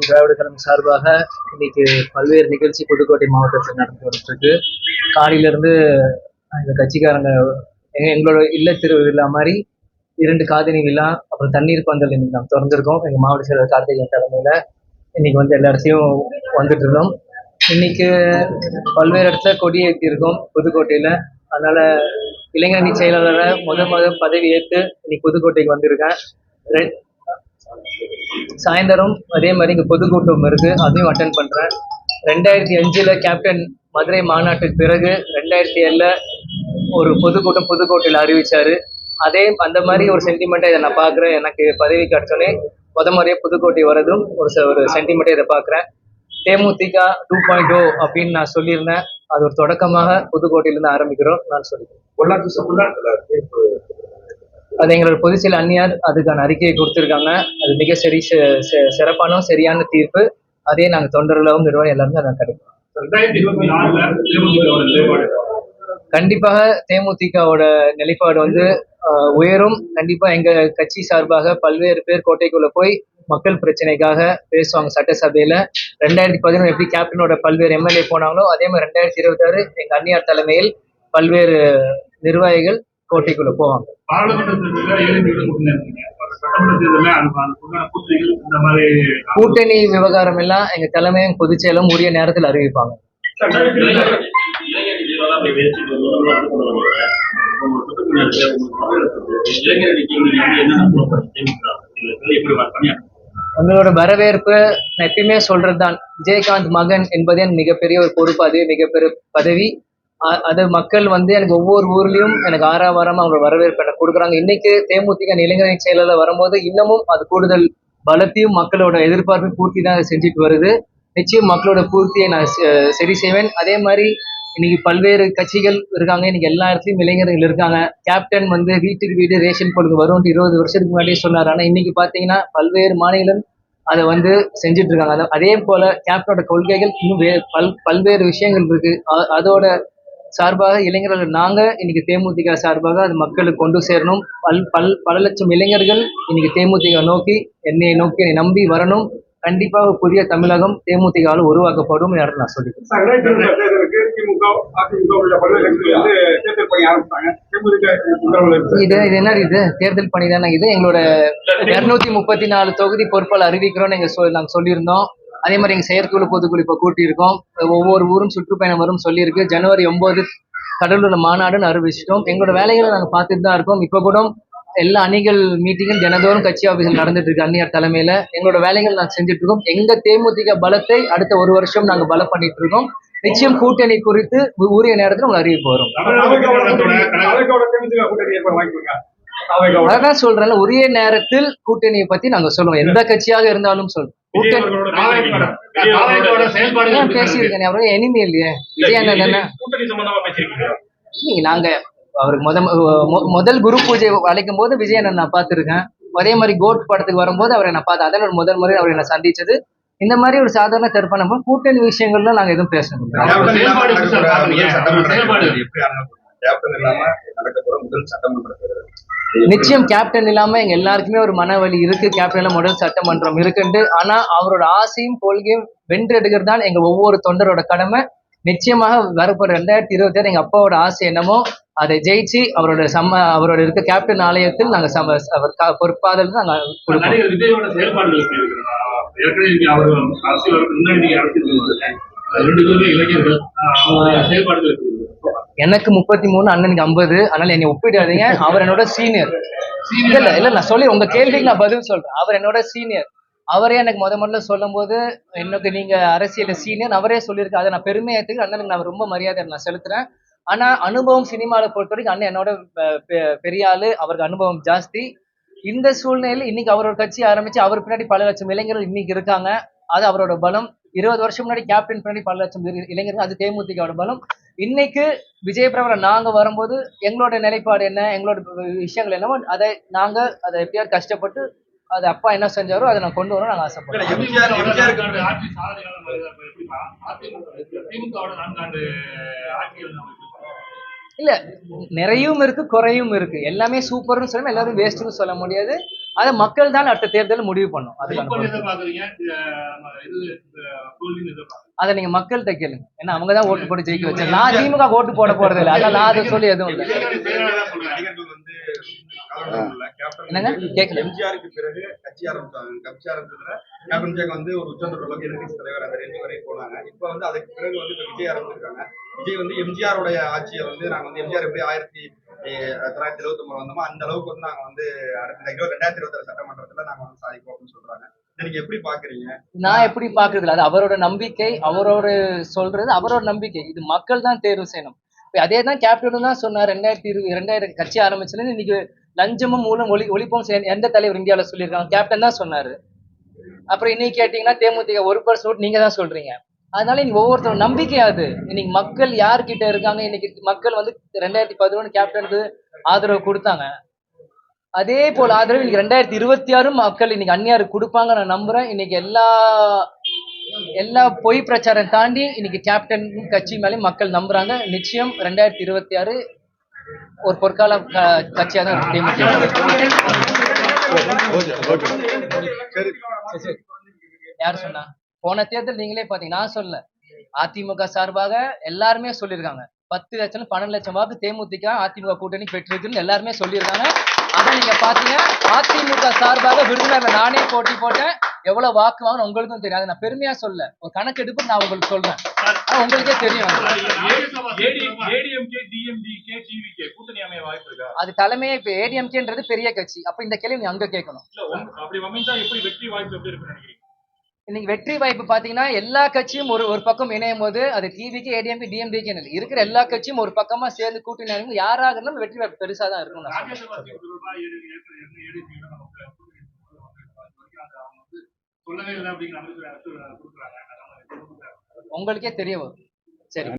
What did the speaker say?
முற்போக்கு திராவிட கழகம் சார்பாக இன்னைக்கு பல்வேறு நிகழ்ச்சி புதுக்கோட்டை மாவட்டத்தில் நடந்து வந்துட்டு இருக்கு காலையில இருந்து கட்சிக்காரங்க எங்க எங்களோட இல்ல திருவிழா மாதிரி இரண்டு காதணி விழா அப்புறம் தண்ணீர் பந்தல் இன்னைக்கு நாம் திறந்திருக்கோம். எங்க மாவட்ட செயலர் கார்த்திகேயன் தலைமையில இன்னைக்கு வந்து எல்லா இடத்தையும் வந்துட்டு இருந்தோம். இன்னைக்கு பல்வேறு இடத்துல கொடி ஏற்றி இருக்கோம் புதுக்கோட்டையில. அதனால இளைஞரணி செயலாளரை முத முத பதவி ஏற்று இன்னைக்கு புதுக்கோட்டைக்கு வந்திருக்கேன். சாயந்தரம் அதே மாதிரி இங்கே பொதுக்கூட்டம் இருக்கு. அதையும் அட்டன் பண்றேன். ரெண்டாயிரத்தி அஞ்சில் கேப்டன் மதுரை மாநாட்டுக்கு பிறகு ரெண்டாயிரத்தி ஏழில் ஒரு பொதுக்கூட்டம் புதுக்கோட்டையில் அறிவிச்சாரு. அதே அந்த மாதிரி ஒரு சென்டிமெண்ட்டை இதை நான் பாக்குறேன் எனக்கு பதவி கிடச்சோன்னே முத முறையே புதுக்கோட்டை வரதும் ஒரு ஒரு சென்டிமெண்ட்டை இதை பார்க்குறேன். தேமுதிக டூ பாயிண்ட் ஓ அப்படின்னு நான் சொல்லியிருந்தேன். அது ஒரு தொடக்கமாக புதுக்கோட்டையிலிருந்து ஆரம்பிக்கிறோம். நான் சொல்லிக்கிறேன் பொள்ளாச்சி சமுதாயத்துல அது எங்களோட பொதுச்செயல் அந்நியார் அதுக்கான அறிக்கையை கொடுத்துருக்காங்க. அது மிக சரி சிறப்பான சரியான தீர்ப்பு. அதே நாங்கள் தொண்டர்களும் நிறுவனம் எல்லாருமே அதான் கிடைக்கும் கண்டிப்பாக தேமுதிகவோட நிலைப்பாடு வந்து உயரும். கண்டிப்பா எங்க கட்சி சார்பாக பல்வேறு பேர் கோட்டைக்குள்ள போய் மக்கள் பிரச்சனைக்காக பேசுவாங்க சட்டசபையில. ரெண்டாயிரத்தி பதினொன்று எப்படி கேப்டனோட பல்வேறு எம்எல்ஏ போனாங்களோ அதே மாதிரி ரெண்டாயிரத்தி இருபத்தாறு எங்க அந்நியார் தலைமையில் பல்வேறு நிர்வாகிகள் கோட்டைக்குள்ள போவாங்க. கூட்டணி விவகாரம் எல்லாம் எங்க தலைமையும் பொதுச்செயலும் உரிய நேரத்தில் அறிவிப்பாங்க. உங்களோட வரவேற்பு நான் எப்பயுமே சொல்றதுதான். விஜயகாந்த் மகன் என்பதே மிகப்பெரிய ஒரு பொறுப்பு அது மிகப்பெரிய பதவி. அது மக்கள் வந்து எனக்கு ஒவ்வொரு ஊர்லயும் எனக்கு ஆறாவாரமா அவங்க வரவேற்பு எனக்கு கொடுக்குறாங்க. இன்னைக்கு தேமுதிக இளைஞரணி செயலாளர் வரும்போது இன்னமும் அது கூடுதல் பலத்தையும் மக்களோட எதிர்பார்ப்பையும் பூர்த்தி தான் செஞ்சுட்டு வருது. நிச்சயம் மக்களோட பூர்த்தியை நான் செ- சரி செய்வேன். அதே மாதிரி இன்னைக்கு பல்வேறு கட்சிகள் இருக்காங்க. இன்னைக்கு எல்லா இடத்துலயும் இளைஞர்கள் இருக்காங்க. கேப்டன் வந்து வீட்டுக்கு வீடு ரேஷன் கொடுக்க வரும் இருபது வருஷத்துக்கு முன்னாடியே சொன்னார். ஆனா இன்னைக்கு பாத்தீங்கன்னா பல்வேறு மாநிலம் அதை வந்து செஞ்சுட்டு இருக்காங்க. அதே போல கேப்டனோட கொள்கைகள் இன்னும் வே- பல் பல்வேறு விஷயங்கள் இருக்கு. அதோட சார்பாக இளைஞர்கள் நாங்க இன்னைக்கு தேமுதிக சார்பாக அது மக்களுக்கு கொண்டு சேரணும். பல் பல் பல லட்சம் இளைஞர்கள் இன்னைக்கு தேமுதிக நோக்கி என்னை நோக்கி என்னை நம்பி வரணும். கண்டிப்பாக புதிய தமிழகம் தேமுதிகாவில் உருவாக்கப்படும் என்று நான் சொல்லிக்கிறேன். இது இது என்ன இது? தேர்தல் பணி தானே இது? எங்களோட இருநூத்தி முப்பத்தி நாலு தொகுதி பொறுப்பால் அறிவிக்கிறோம் எங்க சொல் நாங்க சொல்லியிருந்தோம். அதே மாதிரி எங்க செயற்குழு பொதுக்குழு இப்ப கூட்டியிருக்கோம். ஒவ்வொரு ஊரும் சுற்றுப்பயணம் வரும் சொல்லியிருக்கு. ஜனவரி ஒன்பது கடலூர்ல மாநாடுன்னு அறிவிச்சிட்டோம். எங்களோட வேலைகளை நாங்க பார்த்துட்டு தான் இருக்கோம். இப்ப கூட எல்லா அணிகள் மீட்டிங்கும் தினந்தோறும் கட்சி ஆஃபீஸில் நடந்துட்டு இருக்கு அந்நியார் தலைமையில. எங்களோட வேலைகள் நாங்க செஞ்சுட்டு இருக்கோம் எங்க தேமுதிக பலத்தை அடுத்த ஒரு வருஷம் நாங்க பலம் பண்ணிட்டு இருக்கோம் நிச்சயம் கூட்டணி குறித்து உரிய நேரத்தில் உங்களை அறிவிப்பு வரும். அதான் சொல்றேன் உரிய நேரத்தில் கூட்டணியை பத்தி நாங்க சொல்லுவோம் எந்த கட்சியாக இருந்தாலும் சொல்லுவோம் பேசியிருக்கேன் அவரு எனிமே இல்லையே. விஜய் அண்ணன் நீங்க நாங்க அவருக்கு முத முதல் குரு பூஜை அழைக்கும் போது விஜய் அண்ணன் நான் பார்த்திருக்கேன். அதே மாதிரி கோட் படத்துக்கு வரும்போது அவரை நான் பார்த்தேன் அதான் ஒரு முதல் முறை அவரை நான் சந்திச்சது. இந்த மாதிரி ஒரு சாதாரண தர்ப்பணம் கூட்டணி விஷயங்கள்ல நாங்க எதுவும் பேசணும் கேப்டன் இல்லாம நடக்கப்போற முதல் சட்டமன்ற தேர்தல். நிச்சயம் கேப்டன் இல்லாம எங்க எல்லாருக்குமே ஒரு மனவலி இருக்கு. கேப்டன் முதல் சட்டமன்றம் இருக்குன்ட்டு. ஆனா அவரோட ஆசையும் கொள்கையும் வென்றெடுக்கிறது தான் எங்க ஒவ்வொரு தொண்டரோட கடமை. நிச்சயமாக வரப்போற ரெண்டாயிரத்தி இருபத்தி ஆறு எங்க அப்பாவோட ஆசை என்னமோ அதை ஜெயிச்சு அவரோட சம்ம அவரோட இருக்க கேப்டன் ஆலயத்தில் நாங்க சம அவர் பொறுப்பாதல் நாங்க கொடுப்போம். எனக்கு முப்பத்தி மூணு அண்ணனுக்கு ஐம்பது. அதனால என்னை ஒப்பிடாதீங்க. அவர் என்னோட சீனியர் இல்ல இல்ல இல்ல நான் சொல்லி உங்க கேள்விக்கு நான் பதில் சொல்றேன். அவர் என்னோட சீனியர் அவரே எனக்கு முத முதல்ல சொல்லும் போது எனக்கு நீங்க அரசியல சீனியர் அவரே சொல்லியிருக்காரு. அதை நான் பெருமை ஏத்துக்கு அண்ணனுக்கு நான் ரொம்ப மரியாதை நான் செலுத்துறேன். ஆனா அனுபவம் சினிமாவை பொறுத்த வரைக்கும் அண்ணன் என்னோட பெரிய ஆளு. அவருக்கு அனுபவம் ஜாஸ்தி. இந்த சூழ்நிலையில் இன்னைக்கு அவரோட கட்சி ஆரம்பிச்சு அவர் பின்னாடி பல லட்சம் இளைஞர்கள் இன்னைக்கு இருக்காங்க. அது அவரோட பலம். இருபது வருஷம் முன்னாடி கேப்டன் பின்னாடி பல லட்சம் இளைஞர்கள் அது தேமுதிகவோட பலம். இன்னைக்கு விஜய் பிரபலம் நாங்க வரும்போது எங்களோட நிலைப்பாடு என்ன எங்களோட விஷயங்கள் என்னவோ அதை நாங்க அதை எப்படியாவது கஷ்டப்பட்டு அது அப்பா என்ன செஞ்சாரோ அதை நான் கொண்டு வரோம் நாங்க ஆசைப்படுறோம்? இல்ல நிறையும் இருக்கு குறையும் இருக்கு. எல்லாமே சூப்பர்னு சொல்ல எல்லாரும் வேஸ்ட்னு சொல்ல முடியாது. அதை மக்கள் தான் அடுத்த தேர்தல் முடிவு பண்ணும். அதை நீங்க மக்கள்கிட்ட கேளுங்க. ஏன்னா அவங்க தான் ஓட்டு போட்டு ஜெயிக்க வச்சாங்க. நான் திமுக ஓட்டு போட போறது இல்லை. அதான் நான் அதை சொல்லி எதுவும் இல்லை. என்னங்க? கேட்கல. எம்ஜிஆருக்கு பிறகு கட்சி ஆரம்பிச்சாங்க. கட்சி ஆரம்பிச்சதுல கேப்டன் ஜெயக் வந்து ஒரு உச்சந்தர அளவுக்கு எதிர்கட்சி தலைவர். அந்த ரேஞ்சு வரை போனாங்க. இப்போ வந்து அதுக்கு பிறகு வந்து விஜய் ஆரம்பிச்சிருக்காங்க. விஜய் வந்து எம்ஜிஆருடைய ஆட்சியை வந்து நாங்க வந்து எம்ஜிஆர் எப்படி ஆயிரத்தி தொள்ளாயிரத்தி இருபத்தி ஒன்பது வந்தோமோ அந்த அளவுக்கு வந்து நாங்க வந்து அடுத்த இருபது ரெண்டாயிரத்தி இருபத்தி சட்டமன்றத்துல நாங்க வந்து சாதிப்போம் அப்படின்னு சொல்றாங்க. நீங்க எப்படி பாக்குறீங்க? நான் எப்படி பாக்குறது இல்ல அது அவரோட நம்பிக்கை அவரோட சொல்றது அவரோட நம்பிக்கை. இது மக்கள் தான் தேர்வு செய்யணும். அதே தான் கேப்டனும் தான் சொன்னார் ரெண்டாயிரத்தி இருபது ரெண்டாயிரம் கட்சி ஆரம்பிச்சுல இன்னைக்கு லஞ்சமும் மூலம் ஒளி ஒழிப்பும் எந்த தலைவர் இந்தியாவுல சொல்லியிருக்காங்க கேப்டன் தான் சொன்னாரு. அப்புறம் இன்னைக்கு கேட்டீங்கன்னா தேமுதிக ஒரு பர்சன்ட் நீங்க தான் சொல்றீங்க. அதனால இன்னைக்கு ஒவ்வொருத்தரும் நம்பிக்கை அது. இன்னைக்கு மக்கள் யார்கிட்ட இருக்காங்க? இன்னைக்கு மக்கள் வந்து ரெண்டாயிரத்தி பதினொன்று கேப்டனுக்கு ஆதரவு கொடுத்தாங்க. அதே போல ஆதரவு இன்னைக்கு ரெண்டாயிரத்தி இருபத்தி ஆறு மக்கள் இன்னைக்கு அந்நியாருக்கு கொடுப்பாங்க நான் நம்புறேன். இன்னைக்கு எல்லா எல்லா பொய் பிரச்சாரம் தாண்டி இன்னைக்கு கேப்டன் கட்சி மேலே மக்கள் நம்புறாங்க. நிச்சயம் ரெண்டாயிரத்தி இருபத்தி ஆறு ஒரு பொற்கால கட்சியாக தான் சரி. யார் சொன்னா? போன தேர்தல் நீங்களே பாத்தீங்க நான் சொல்ல அதிமுக சார்பாக எல்லாருமே சொல்லியிருக்காங்க. பத்து லட்சம் பன்னெண்டு லட்சம் வாக்கு தேமுதிக அதிமுக கூட்டணி பெற்றிருக்குன்னு எல்லாருமே சொல்லியிருக்காங்க. அதை நீங்க பாத்தீங்க அதிமுக சார்பாக விருதுநகர்ல நானே போட்டி போட்டேன். எவ்வளவு வாக்கு வாங்கணும் உங்களுக்கும் தெரியும் அதை நான் பெருமையா சொல்ல ஒரு கணக்கெடுப்பு நான் உங்களுக்கு சொல்றேன். ஆனா உங்களுக்கே தெரியும். அது. தலைமையே இப்ப ஏடிஎம்கேன்றது பெரிய கட்சி. அப்ப இந்த கேள்வி நீ அங்க கேட்கணும். இன்னைக்கு வெற்றி வாய்ப்பு பாத்தீங்கன்னா எல்லா கட்சியும் ஒரு ஒரு பக்கம் இணையும் போது அது டிவிக்கு ஏடிஎம்பி டிஎம்டிக்கு இருக்கிற எல்லா கட்சியும் ஒரு பக்கமா சேர்ந்து கூட்டணி இணையும் யாராக இருந்தாலும் வெற்றி வாய்ப்பு பெருசா தான் இருக்கும் நான் உங்களுக்கே தெரிய வரும். சரி.